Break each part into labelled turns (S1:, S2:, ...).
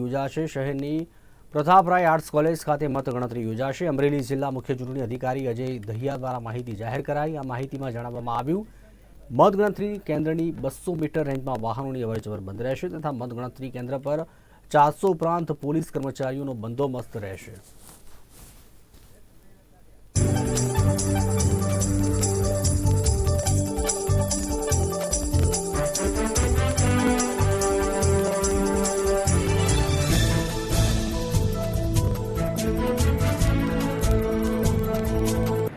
S1: યોજાશે. શહેરની Prataprai arts college ખાતે મતગણતરી યોજાશે. અમરેલી જિલ્લા મુખ્ય ચૂંટણી અધિકારી અજય દહિયા દ્વારા માહિતી જાહેર કરાઈ. આ માહિતીમાં જણાવવામાં આવ્યું, મતગણતરી કેન્દ્રની બસો મીટર રેન્જમાં વાહનોની અવરજવર બંધ રહેશે તથા મતગણતરી કેન્દ્ર પર ચારસો ઉપરાંત પોલીસ કર્મચારીઓનો બંદોબસ્ત રહેશે.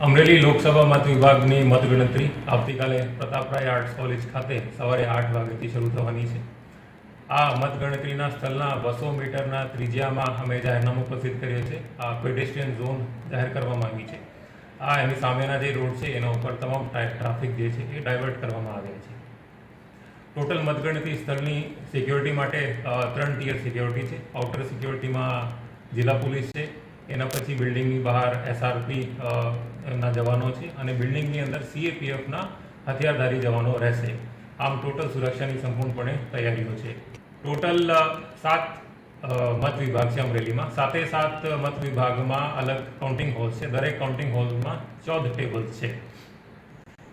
S2: અમરેલી લોકસભા મત વિભાગની મતગણતરી આવતીકાલે પ્રતાપરાય આર્ટ્સ કોલેજ ખાતે સવારે આઠ વાગ્યાથી શરૂ થવાની છે. આ મતગણતરીના સ્થળના બસો મીટરના ત્રિજ્યામાં અમે જાહેરનામું પ્રસિદ્ધ કર્યો છે. આ પેડેસ્ટ્રિયન ઝોન જાહેર કરવામાં આવી છે. આ એની સામેના જે રોડ છે, એના ઉપર તમામ ટ્રા- ટ્રાફિક જે છે, એ ડાયવર્ટ કરવામાં આવ્યા છે. ટોટલ મતગણતરી સ્થળની સિક્યોરિટી માટે ત્રણ ટીયર સિક્યોરિટી છે. આઉટર સિક્યોરિટીમાં જિલ્લા પોલીસ છે એના પછી બિલ્ડિંગની બહાર એસઆરપી ના જવાનો છે અને બિલ્ડિંગની અંદર સીએપીએફના હથિયારધારી જવાનો રહેશે. આમ ટોટલ સુરક્ષાની સંપૂર્ણપણે તૈયારીઓ છે. ટોટલ સાત મત વિભાગ છે અમરેલીમાં. સાતે સાત મત વિભાગમાં અલગ કાઉન્ટિંગ હોલ છે. દરેક કાઉન્ટિંગ હોલમાં ચૌદ ટેબલ્સ છે.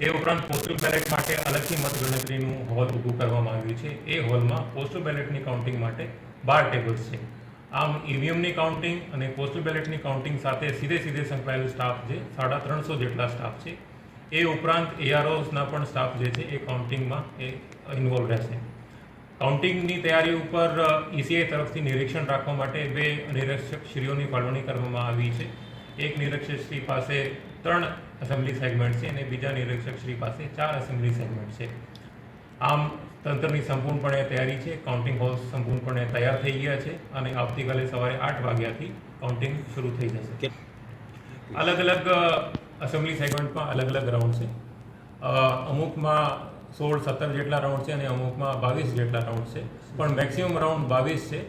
S2: એ ઉપરાંત પોસ્ટલ બેલેટ માટે અલગથી મતગણતરીનું હોલ ઊભું કરવામાં આવ્યું છે. એ હોલમાં પોસ્ટલ બેલેટની કાઉન્ટિંગ માટે બાર ટેબલ્સ છે. આમ ઈવીએમની કાઉન્ટિંગ અને પોસ્ટલ બેલેટની કાઉન્ટિંગ સાથે સીધે સીધે સંકળાયેલ સ્ટાફ જે સાડા ત્રણસો જેટલા સ્ટાફ છે. એ ઉપરાંત એઆરઓસના પણ સ્ટાફ જે છે એ કાઉન્ટિંગમાં એ ઇન્વોલ્વ રહેશે. કાઉન્ટિંગની તૈયારી ઉપર ઈસીઆઈ તરફથી નિરીક્ષણ રાખવા માટે બે નિરીક્ષકશ્રીઓની ફાળવણી કરવામાં આવી છે. એક નિરીક્ષકશ્રી પાસે ત્રણ એસેમ્બલી સેગમેન્ટ છે અને બીજા નિરીક્ષકશ્રી પાસે ચાર એસેમ્બલી સેગમેન્ટ છે. આમ તંત્રની સંપૂર્ણપણે તૈયારી છે. કાઉન્ટિંગ હોલ્સ સંપૂર્ણપણે તૈયાર થઈ ગયા છે અને આવતીકાલે સવારે આઠ વાગ્યાથી કાઉન્ટિંગ શરૂ થઈ જશે. અલગ અલગ એસેમ્બલી સેગમેન્ટમાં અલગ અલગ રાઉન્ડ છે. અમુકમાં સોળ સત્તર જેટલા રાઉન્ડ છે અને અમુકમાં બાવીસ જેટલા રાઉન્ડ છે. પણ મેક્સિમમ રાઉન્ડ બાવીસ છે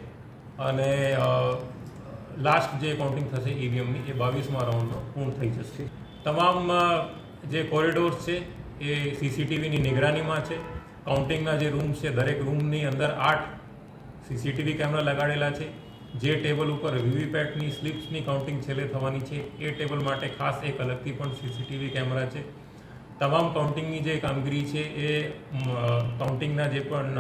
S2: અને લાસ્ટ જે કાઉન્ટિંગ થશે ઈવીએમની એ બાવીસમાં રાઉન્ડનો પૂર્ણ થઈ જશે. તમામ જે કોરિડોર્સ છે એ સીસીટીવીની નિગરાનીમાં છે. કાઉન્ટિંગના જે રૂમ છે, દરેક રૂમની અંદર આઠ સીસીટીવી કેમેરા લગાડેલા છે. જે ટેબલ ઉપર વીવીપેટની સ્લિપ્સની કાઉન્ટિંગ છેલ્લે થવાની છે. એ ટેબલ માટે ખાસ એક અલગથી પણ સીસીટીવી કેમેરા છે. તમામ કાઉન્ટિંગની જે કામગીરી છે, એ કાઉન્ટિંગના જે પણ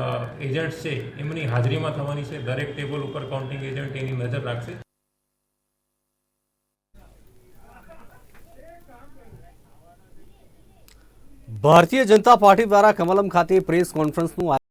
S2: એજન્ટ્સ છે, એમની હાજરીમાં થવાની છે. દરેક ટેબલ ઉપર કાઉન્ટિંગ એજન્ટ એની નજર રાખશે.
S1: ભારતીય જનતા પાર્ટી દ્વારા કમલમ ખાતે પ્રેસ કોન્ફરન્સનું